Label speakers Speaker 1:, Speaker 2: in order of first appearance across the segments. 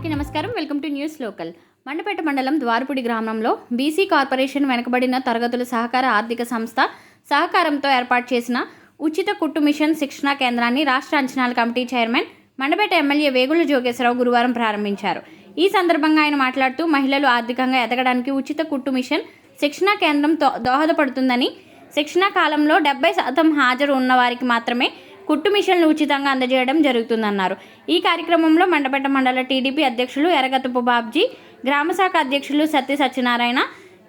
Speaker 1: Okay నమస్కారం. Welcome to news local. Mandapeta మండలం ద్వారపుడి గ్రామంలో బీసీ కార్పొరేషన్ వెనుకబడిన తరగతుల సహకార ఆర్థిక సంస్థ సహకారంతో ఏర్పాటు చేసిన ఉచిత కుట్టు మిషన్ శిక్షణా కేంద్రాన్ని రాష్ట్ర అంచనాల committee chairman Mandapeta MLA Vegulla Jogeswara Rao గురువారం ప్రారంభించారు. ఈ సందర్భంగా ఆయన మాట్లాడుతూ మహిళలు ఆర్థికంగా ఎదగడానికి ఉచిత కుట్టు మిషన్ శిక్షణా కేంద్రం దో- దోహదపడుతుందని శిక్షణా కాలంలో డెబ్బై శాతం హాజరు ఉన్న వారికి మాత్రమే కుట్టు మిషన్లు ఉచితంగా అందజేయడం జరుగుతుందన్నారు. ఈ కార్యక్రమంలో మండపేట మండల టీడీపీ అధ్యక్షులు ఎరగతుపు బాబ్జీ గ్రామశాఖ అధ్యక్షులు సత్య Satyanarayana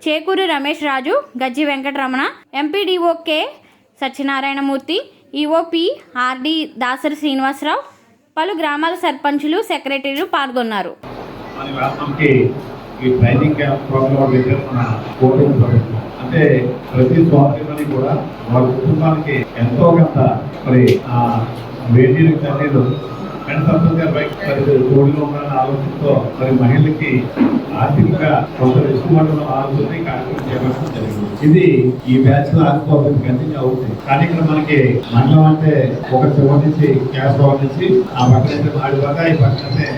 Speaker 1: Chekuru Ramesh Raju Gajji Venkataramana MPDO K Satyanarayanamurthy EOP RD Dasari Srinivasarao పలు గ్రామాల సర్పంచులు సెక్రటరీలు పాల్గొన్నారు.
Speaker 2: ఈ ట్రైనింగ్ క్యాంప్ ప్రోగ్రామ్ పెట్టారు మన కోటింగ్ ప్రభుత్వం అంటే ప్రతి స్వాతంత్రని కూడా వాళ్ళ కుటుంబానికి ఎంతో కొంత మరి ఆ వేడిని తల్లిలు అండ్ తప్పనిసరిగా కోడిలో ఉండాలని ఆలోచనతో మరి మహిళలకి ఆర్థికంగా కొంత వెసులుబాటులో ఆలోచన కార్యక్రమం చేపట్టడం జరిగింది. ఇది ఈ బ్యాచ్లో ఆగిపోతుంది కంటిన్యూ అవుతుంది. కానీ ఇక్కడ మనకి మండలం అంటే ఒక చివరి నుంచి క్యాష్ నుంచి ఆ పక్కన ఆడి ఈ పక్కనే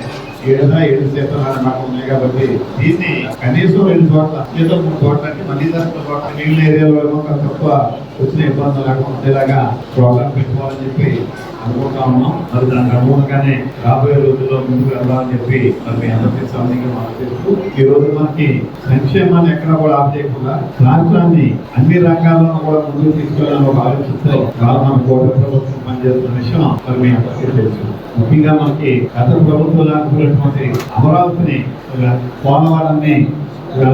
Speaker 2: ఏడున్నా ఏడు శాతం మాట ఉన్నాయి కాబట్టి దీన్ని కనీసం రెండు చోట్ల ఏదో మూడు చోట్ల అంటే మళ్ళీ తరపున చోట్ల మిగిలిన ఏరియాలో ఏమో తక్కువ వచ్చిన ఇబ్బందులు లేకుండా ఉండేలాగా ప్రోగ్రామ్ పెట్టుకోవాలని చెప్పి అనుకుంటా ఉన్నాం. మరి దానికి అనుగుణంగానే రాబోయే రోజుల్లో ముందుకు వెళ్దామని చెప్పి మరి మీ అందరికీ సంబంధించి మనం చేస్తూ ఈ రోజు మనకి సంక్షేమాన్ని ఎక్కడ కూడా ఆఫ్ చేయకుండా రాష్ట్రాన్ని అన్ని రంగాల్లో కూడా ముందుకు తీసుకెళ్ళాలని ఒక ఆలోచనతో చాలా మన కోట ప్రభుత్వం పనిచేస్తున్న విషయం మరి మీ అందరికీ తెలుసు. ముఖ్యంగా మనకి గత ప్రభుత్వం లాంటి ఉన్నటువంటి అమరావతిని పోలవరాన్ని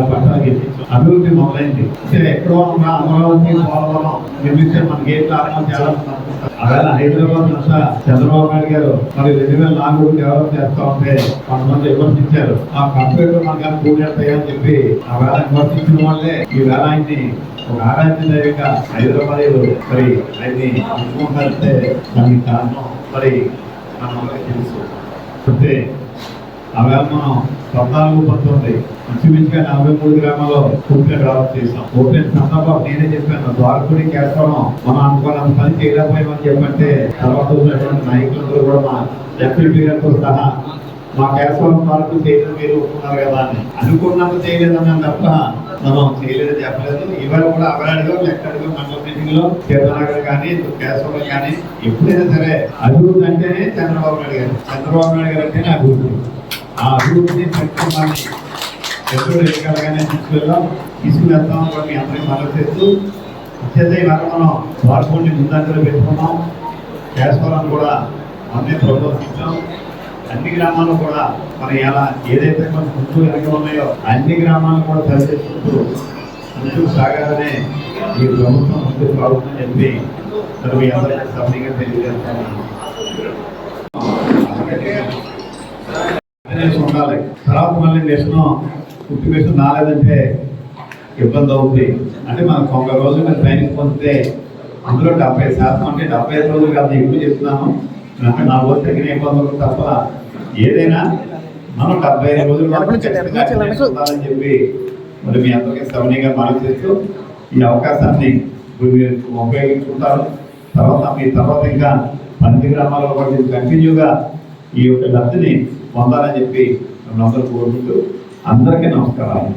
Speaker 2: పట్టాలు అభివృద్ధి మొదలైంది. అంటే ఎక్కడో ఉన్న అమరావతి పోలవరం నిర్మించే మనకి ఏం కారణం చాలా అలాగే హైదరాబాద్ నష్ట చంద్రబాబు నాయుడు గారు మరి రెండు వేల నాలుగు డెవలప్ చేస్తా ఉంటే కొంతమంది విమర్శించారు. ఆ కంప్యూటర్ మనకు కూడేస్తాయి చెప్పి ఆ వేళ విమర్శించిన వాళ్ళే ఈ వేళ ఆయన్ని ఒక ఆరాధ్య దైవంగా హైదరాబాద్ మరి ఆయన్ని అనుకుంటారంటే దానికి కారణం మరి మనందరికీ తెలుసు. అంటే అవే మనం పద్నాలుగు పంతొమ్మిది ఇంచుమించుగా నలభై మూడు గ్రామాల్లో పూర్తిగా డెవలప్ చేసాం ఓపెన్ సందర్భం నేనే చెప్పాను ద్వారకుడి కేసుకోవడం మనం అనుకున్నంత పని చేయలేకపోయామని చెప్పంటే తర్వాత ఉన్నటువంటి నాయకులందరూ కూడా మా ఎంపీపీ గారితో సహా మా కేశవరం వరకు చేయలేదు మీరు ఒప్పుకున్నారు కదా అని. అనుకున్నంత చేయలేదని తప్ప మనం చేయలేదు చెప్పలేదు. ఇవాళ కూడా అవరాడిగా ఎక్కడిగా మండల మీటింగ్లో కేంద్రనగర్ కానీ కేశవరం కానీ ఎప్పుడైనా సరే అభివృద్ధి అంటేనే చంద్రబాబు నాయుడు గారు. చంద్రబాబు నాయుడు గారు అంటేనే అభివృద్ధి. ఆ అభివృద్ధిని సంక్షేమాన్ని ఎప్పుడు ఎన్నికలుగానే తీసుకెళ్దాం. తీసుకువెళ్తాం కూడా మీ అందరికీ మనం చేస్తూ అత్యంత ఇవాళ మనం వాడుకోండి ముందంజలో పెట్టుకున్నాం కేశవరం కూడా అన్ని ప్రోత్సహించాం అన్ని గ్రామాలు కూడా మనం ఎలా ఏదైతే మన ముందు వెనక ఉన్నాయో అన్ని గ్రామాలను కూడా దర్శించుకుంటూ ముందుకు సాగాలనే ఈ ప్రభుత్వం ముందుకు రావుతుందని చెప్పి మరి మీ అందరికీ సభ్యంగా తెలియజేస్తున్నాను అనేసి ఉండాలి. తర్వాత మళ్ళీ నేషన్ కుట్టివేషన్ రాలేదంటే ఇబ్బంది అవుతుంది అంటే మనం తొంభై రోజులు మీరు ట్రైనింగ్ పొందితే అందులో డెబ్బై శాతం అంటే డెబ్బై ఐదు రోజులు కాదు ఎక్కువ చెప్తున్నాను. అంటే నా రోజు తగిన ఇబ్బందులు తప్ప ఏదైనా మనం డెబ్బై ఐదు రోజులు ఉండాలని చెప్పి మరి మీ అందరికీ సవనీయంగా మనం చేస్తూ ఈ అవకాశాన్ని మీరు ఉపయోగించుకుంటారు. తర్వాత మీ తర్వాత ఇంకా పన్నెండు గ్రామాల్లో కూడా కంటిన్యూగా ఈ యొక్క లబ్ధిని పొందాలని చెప్పి మిమ్మల్ని అందరూ కోరుకుంటూ అందరికీ నమస్కారాలు.